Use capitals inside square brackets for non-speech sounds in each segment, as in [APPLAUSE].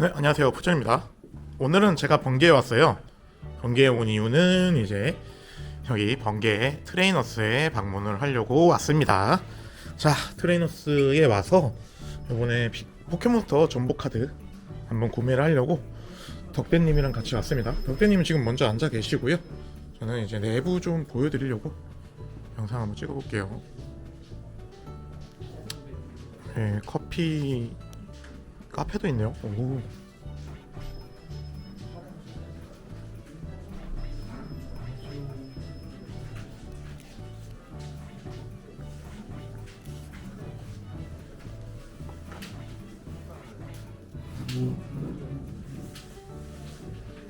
네, 안녕하세요. 푸전입니다. 오늘은 제가 번개에 왔어요. 번개에 온 이유는 이제 여기 번개 트레이너스에 방문을 하려고 왔습니다. 자, 트레이너스에 와서 이번에 피- 포켓몬스터 전복 카드 한번 구매를 하려고 덕대님이랑 같이 왔습니다. 덕대님은 지금 먼저 앉아 계시고요. 저는 이제 내부 좀 보여드리려고 영상 한번 찍어볼게요. 네, 커피 카페도 있네요. 오.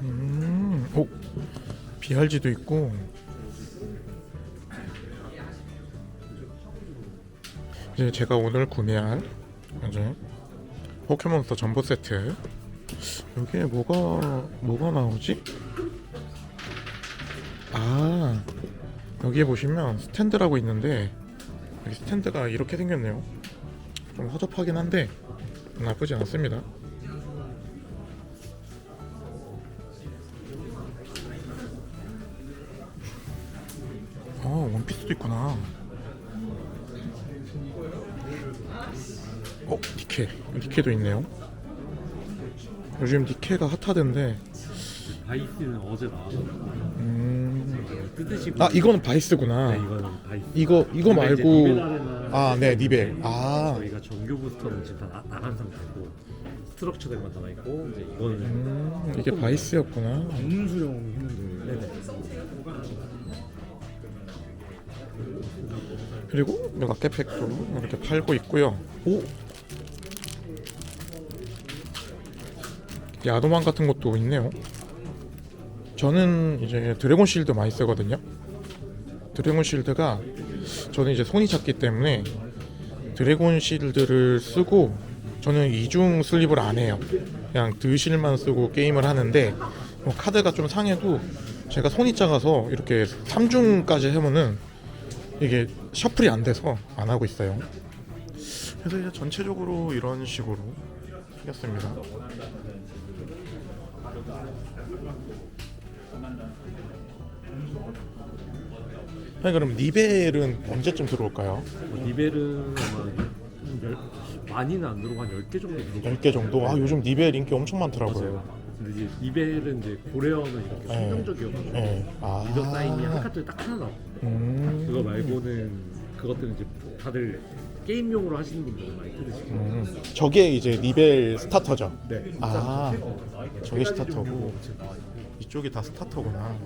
음, 오, 비할지도 있고. 이제 제가 오늘 구매할 이제 포켓몬스터 전보 세트. 여기에 뭐가 뭐가 나오지? 아, 여기에 보시면 스탠드라고 있는데 여기 스탠드가 이렇게 생겼네요. 좀 허접하긴 한데 나쁘지 않습니다. 어, 원피스도 있구나. 어, 니케. 니케도 있네요. 요즘 니케가 핫하던데. 바이스는 어제 나왔어. 음. 뜨듯이. 아, 이거는 바이스구나. 네, 이거는 바이스. 이거 이거 근데 이제 말고 니벨 아레나 아, 네. 아. 저희가 정규 부스터는 지금 다 나, 나간 상태고 스트럭처들만 남아 있고 이제 이거는 음, 이게 바이스였구나. 음수용 힘들 네네. 그리고 락켓팩도 이렇게 팔고 있고요. 오. 야도만 같은 것도 있네요. 저는 이제 드래곤 실드 많이 쓰거든요. 드래곤 실드가 저는 이제 손이 작기 때문에 드래곤 실드를 쓰고 저는 이중 슬립을 안 해요. 그냥 드실만 쓰고 게임을 하는데 뭐 카드가 좀 상해도 제가 손이 작아서 이렇게 3중까지 하면은 이게 셔플이 안 돼서 안 하고 있어요. 그래서 이제 전체적으로 이런 식으로 생겼습니다. 아니 그럼 니벨은 언제쯤 들어올까요? 뭐 니벨은 아마 한 열, 많이는 안 들어오고 한 10개 정도 들어오고 10개 정도? 아 요즘 니벨 인기 엄청 많더라고요. 맞아요. 근데 이제 니벨은 이제 고레어는 이렇게 네. 선정적이어가지고 네. 아. 리더 사인이 한 카드 딱 하나 나와. 음. 그거 말고는 그것들은 이제 다들 게임용으로 하시는 분들은 많이 뜨듯이. 음. 저게 이제 니벨 스타터죠. 네. 아. 저게 스타터고. 이쪽이 다 스타터구나.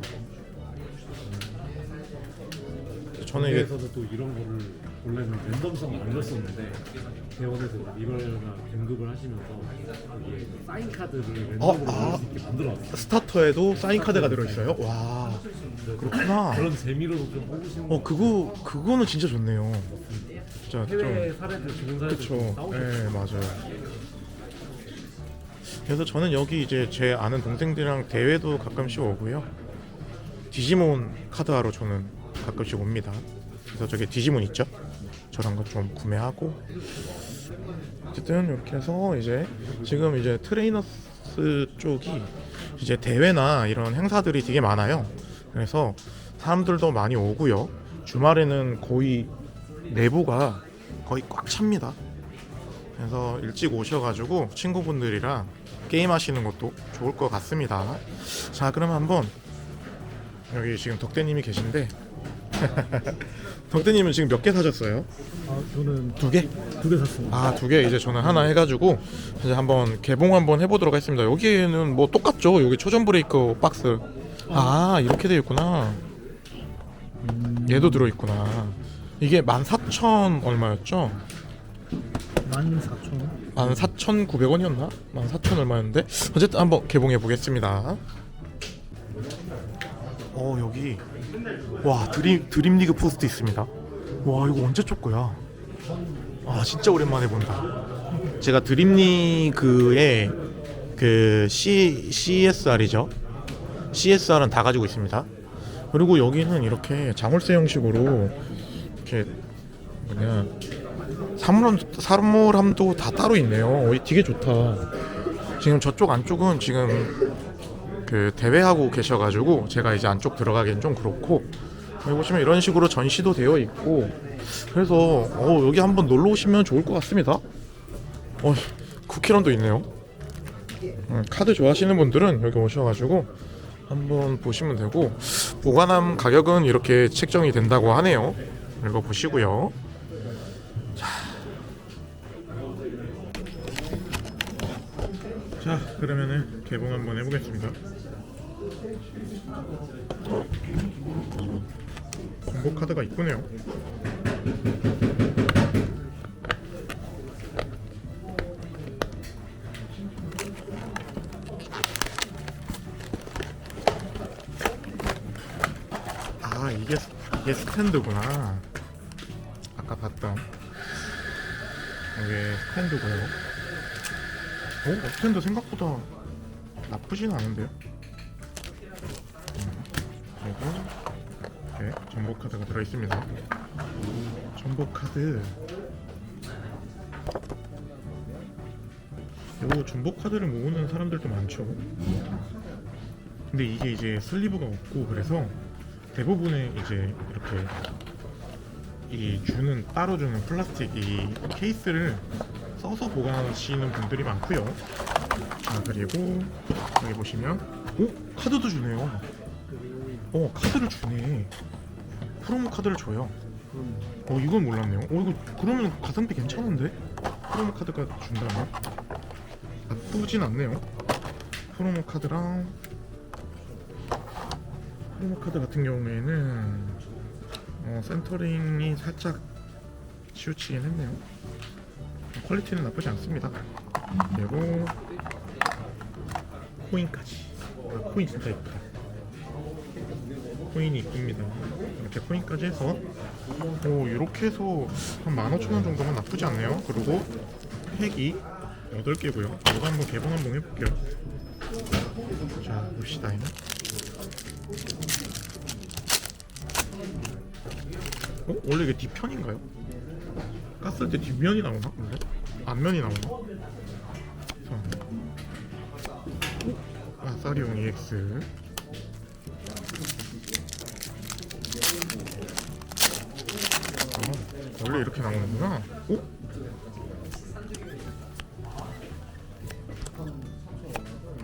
저는 이게 대회에서는 또 이런 거를 원래는 랜덤성을 안 넣었었는데 대원에서 리버나 등급을 하시면서 여기에 사인 카드를 랜덤으로 아. 넣을 수 있게 만들어놨어요. 스타터에도 사인 카드가 들어 있어요. 와 그렇구나. 그런 재미로도 좀 뽑으시는 어 그거 그거는 진짜 좋네요. 진짜 해외 좀 사례들 좋은 사례들 그쵸. 좀 나오죠. 네 맞아요. 그래서 저는 여기 이제 제 아는 동생들이랑 대회도 가끔씩 오고요. 디지몬 카드하러 저는 가끔씩 옵니다. 그래서 저기 디지몬 있죠? 저런 거 좀 구매하고 어쨌든 이렇게 해서 이제 지금 이제 트레이너스 쪽이 이제 대회나 이런 행사들이 되게 많아요. 그래서 사람들도 많이 오고요. 주말에는 거의 내부가 거의 꽉 찹니다. 그래서 일찍 오셔가지고 친구분들이랑 게임 하시는 것도 좋을 것 같습니다. 자, 그럼 한번 여기 지금 덕대님이 계신데 [LAUGHS] 덕대님은 지금 몇 개 사셨어요? 아 저는 두 개? 두 개 샀습니다 아, 두 개 이제 저는 하나 해가지고 이제 한번 개봉 한번 해보도록 하겠습니다. 여기에는 뭐 똑같죠? 여기 초전 브레이크 박스. 아, 이렇게 되어 있구나. 얘도 들어 있구나. 이게 14,000 얼마였죠? 14,000원 14,900원이었나? 14,000 얼마였는데? 어쨌든 한번 개봉해 보겠습니다. 어, 여기 와, 드림 드림 리그 포스트 있습니다. 와, 이거 언제 쫓고야? 아, 진짜 오랜만에 본다. 제가 드림 리그의 그 C CSR이죠. CSR은 다 가지고 있습니다. 그리고 여기는 이렇게 자물쇠 형식으로 이렇게 뭐냐 사물함 사물함도 다 따로 있네요. 어, 되게 좋다. 지금 저쪽 안쪽은 지금 그 대회하고 계셔가지고 제가 이제 안쪽 들어가기엔 좀 그렇고 여기 보시면 이런 식으로 전시도 되어 있고 그래서 어, 여기 한번 놀러 오시면 좋을 것 같습니다. 어, 쿠키런도 있네요. 음, 카드 좋아하시는 분들은 여기 오셔가지고 한번 보시면 되고 보관함 가격은 이렇게 책정이 된다고 하네요. 읽어 보시고요. 자, 그러면은 개봉 한번 해보겠습니다. 정보 카드가 이쁘네요. 아 이게 스- 이게 스탠드구나. 아까 봤던 이게 스탠드고요. 어 스탠드 생각보다 나쁘진 않은데요. 음, 그리고 네 정보 카드가 들어 있습니다. 정보 카드. 요 정보 카드를 모으는 사람들도 많죠. 근데 이게 이제 슬리브가 없고 그래서 대부분의 이제 이렇게 이 주는 따로 주는 플라스틱 이 케이스를 써서 보관하시는 분들이 많고요. 자 그리고 여기 보시면 오 카드도 주네요. 어 카드를 주네. 프로모 카드를 줘요. 어 이건 몰랐네요. 어 이거 그러면 가성비 괜찮은데? 프로모 카드가 준다면 나쁘진 않네요. 프로모 카드랑 프로모 카드 같은 경우에는 어, 센터링이 살짝 치우치긴 했네요. 퀄리티는 나쁘지 않습니다. 그리고 코인까지. 아, 코인 진짜 이쁘다. 코인이 이쁩니다. 이렇게 코인까지 해서 오 이렇게 해서 한 15,000원 정도면 나쁘지 않네요. 그리고 팩이 8개고요. 이거 한번 개봉 한번 해볼게요. 자 봅시다. 어? 원래 이게 뒤편인가요? 깠을 때 뒷면이 나오나? 원래? 앞면이 나오나? 자. 어? 아, 사리용 EX. 아, 원래 이렇게 나오는구나. 어?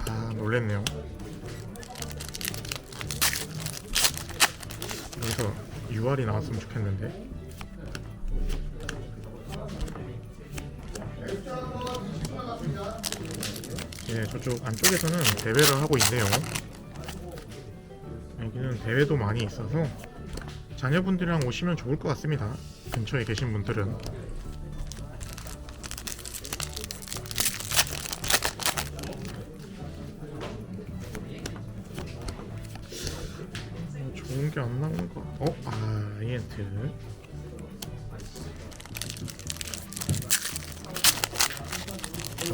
아, 놀랬네요. 여기서 UR이 나왔으면 좋겠는데. 예, 저쪽 안쪽에서는 대회를 하고 있네요. 여기는 대회도 많이 있어서 자녀분들이랑 오시면 좋을 것 같습니다. 근처에 계신 분들은. 어, 좋은 게 안 나오는 거. 어? 아, 이엔트.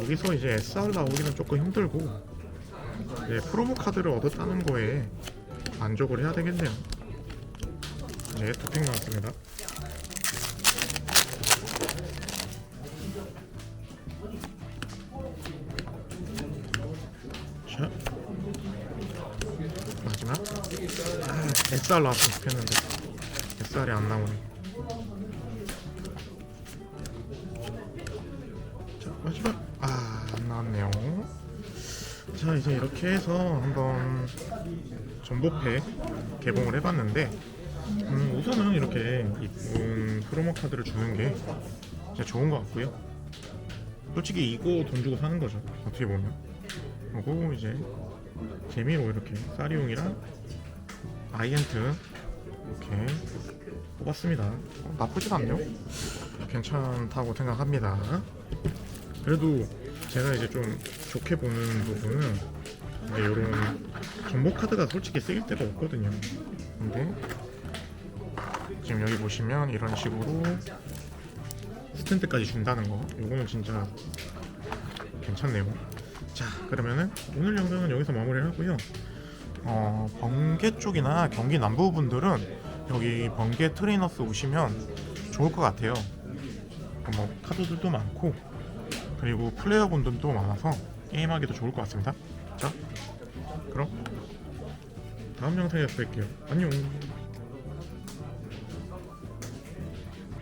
여기서 이제 SR 나오기는 조금 힘들고 이제 프로모 카드를 얻었다는 거에 만족을 해야 되겠네요. 네, 두팩 나왔습니다. 자, 마지막. 아, SR 나왔으면 좋겠는데 SR이 안 나오네. 자, 마지막. 아, 안 나왔네요. 자, 이제 이렇게 해서 한번 전보팩 개봉을 해봤는데 음, 우선은 이렇게 이쁜 프로모 카드를 주는 게 진짜 좋은 것 같고요. 솔직히 이거 돈 주고 사는 거죠. 어떻게 보면. 그리고 이제 재미로 이렇게 사리용이랑 아이엔트 이렇게 뽑았습니다. 어, 나쁘진 않네요. 괜찮다고 생각합니다. 그래도 제가 이제 좀 좋게 보는 부분은 이제 이런 정보 카드가 솔직히 쓰일 데가 없거든요. 근데 지금 여기 보시면 이런 식으로 스탠드까지 준다는 거, 요거는 진짜 괜찮네요. 자, 그러면은 오늘 영상은 여기서 마무리를 하고요. 어, 번개 쪽이나 경기 남부 분들은 여기 번개 트레이너스 오시면 좋을 것 같아요. 뭐 카드들도 많고 그리고 플레이어 분들도 많아서 게임하기도 좋을 것 같습니다. 자, 그럼 다음 영상에서 뵐게요. 안녕.